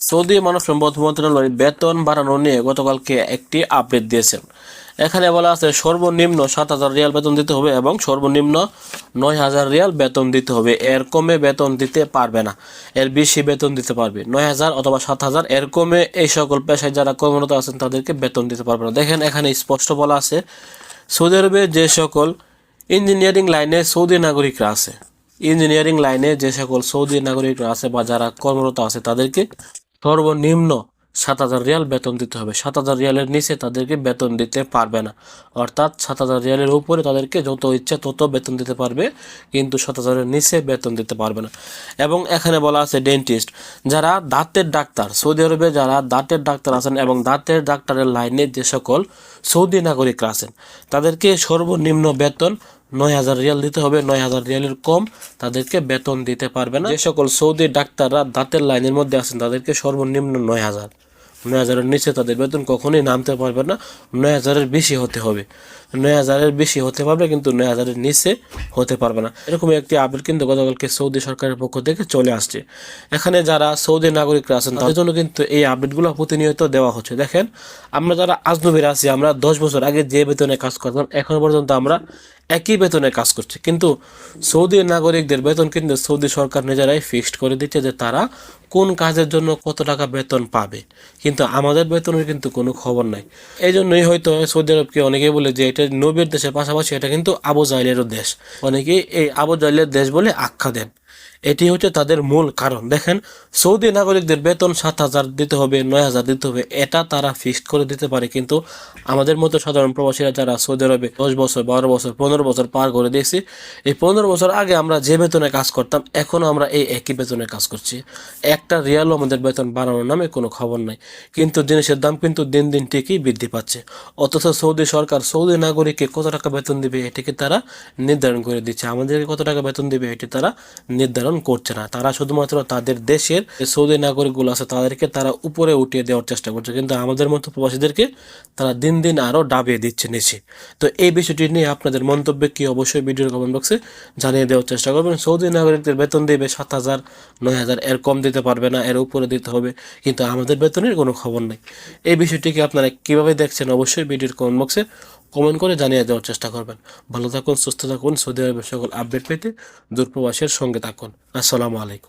Saudi মানব সম্পদ মন্ত্রণালয় বেতন বাড়ানো নিয়ে গতকালকে একটি আপডেট দিয়েছেন। এখানে বলা আছে, সর্বনিম্ন সাত হাজার রিয়াল বেতন দিতে হবে এবং সর্বনিম্ন নয় হাজার রিয়াল বেতন দিতে হবে। এর কমে বেতন দিতে পারবে না। এর বেশি বেতন দিতে পারবে। নয় হাজার অথবা সাত হাজার, এর কমে এই সকল পেশায় যারা কর্মরত আছেন তাদেরকে বেতন দিতে পারবে না। দেখেন, এখানে স্পষ্ট বলা আছে, সৌদি আরবে যে সকল ইঞ্জিনিয়ারিং লাইনে সৌদি নাগরিকরা আছে, ইঞ্জিনিয়ারিং লাইনে যে সকল সৌদি নাগরিকরা আছে বা যারা কর্মরত আছে তাদেরকে সর্বনিম্ন সাত হাজার রিয়াল বেতন দিতে হবে। সাত হাজার রিয়ালের নিচে তাদেরকে বেতন দিতে পারবে না। অর্থাৎ সাত হাজার রিয়ালের উপরে তাদেরকে যত ইচ্ছে তত বেতন দিতে পারবে, কিন্তু সাত হাজারের নিচে বেতন দিতে পারবে না। এবং এখানে বলা আছে ডেন্টিস্ট। যারা দাঁতের ডাক্তার, সৌদি আরবে যারা দাঁতের ডাক্তার আছেন এবং দাঁতের ডাক্তারের লাইনে যে সকল সৌদি নাগরিকরা আছেন, তাদেরকে সর্বনিম্ন বেতন নয় হাজার রিয়াল দিতে হবে, নয় হাজার রিয়ালের কম তাদেরকে বেতন দিতে পারবে না। যে সকল সৌদি ডাক্তাররা দাঁতের লাইনের মধ্যে আছেন, তাদেরকে সর্বনিম্ন নয় হাজার। নয় হাজারের নিচে তাদের বেতন কখনোই নামতে পারবে না, নয় হাজারের বেশি হতে হবে। নয় হাজারের বেশি হতে পারবে কিন্তু নয় হাজারের নিচে হতে পারবে না। এরকম একটি আপডেট কিন্তু গতকালকে সৌদি সরকারের পক্ষ থেকে চলে আসছে। এখানে যারা সৌদি নাগরিকরা আছেন, তাদের জন্য কিন্তু এই আপডেটগুলো প্রতিনিয়ত দেওয়া হচ্ছে। দেখেন, আমরা যারা আজনবীর আছি, আমরা দশ বছর আগে যে বেতনে কাজ করতাম, এখন পর্যন্ত আমরা একই বেতনে কাজ করছে। কিন্তু সৌদি নাগরিকদের বেতন কিন্তু সৌদি সরকার নিজেরাই ফিক্সড করে দিচ্ছে যে তারা কোন কাজের জন্য কত টাকা বেতন পাবে। কিন্তু আমাদের বেতনের কিন্তু কোনো খবর নাই। এই জন্যই হয়তো সৌদি আরবকে অনেকেই বলে যে এটা নবীর দেশের পাশাপাশি এটা কিন্তু আবু জাইলেরও দেশ। অনেকেই এই আবু জাইলের দেশ বলে আখ্যা দেন। এটি হচ্ছে তাদের মূল কারণ। দেখেন, সৌদি নাগরিকদের বেতন সাত হাজার দিতে হবে, নয় হাজার দিতে হবে, এটা তারা ফিক্সড করে দিতে পারে। কিন্তু আমাদের মতো সাধারণ প্রবাসীরা যারা সৌদি আরবে দশ বছর, বারো বছর, পনেরো বছর পার করে দিয়েছি, এই পনেরো বছর আগে আমরা যে বেতনে কাজ করতাম এখনও আমরা এই একই বেতনে কাজ করছি। একটা রিয়ালও আমাদের বেতন বাড়ানোর নামে কোনো খবর নাই। কিন্তু জিনিসের দাম কিন্তু দিন দিন ঠিকই বৃদ্ধি পাচ্ছে। অথচ সৌদি সরকার সৌদি নাগরিককে কত টাকা বেতন দিবে, এটিকে তারা নির্ধারণ করে দিচ্ছে। আমাদেরকে কত টাকা বেতন দিবে, এটি তারা নির্ধারণ করছে না। তারা শুধুমাত্র তাদের দেশের সৌদি নাগরিকগুলো আছে, তাদেরকে তারা উপরে উঠিয়ে দেওয়ার চেষ্টা করছে। কিন্তু আমাদের মতো প্রবাসীদেরকে তারা দিন দিন আরও ডাবিয়ে দিচ্ছে নিচে। তো এই বিষয়টি নিয়ে আপনাদের মন্তব্য কি অবশ্যই ভিডিওর কমেন্ট বক্সে জানিয়ে দেওয়ার চেষ্টা করবেন। সৌদি নাগরিকদের বেতন দেবে সাত হাজার, নয় হাজার, এর কম দিতে পারবে না, এর উপরে দিতে হবে। কিন্তু আমাদের বেতনের কোনো খবর নেই। এই বিষয়টিকে আপনারা কীভাবে দেখছেন অবশ্যই ভিডিওর কমেন্ট বক্সে কমেন্ট করে জানিয়ে দেওয়ার চেষ্টা করবেন। ভালো থাকুন, সুস্থ থাকুন। সৌদি আরবের সকল আপডেট পেতে দূরপ্রবাসের সঙ্গে থাকুন। আসসালামু আলাইকুম।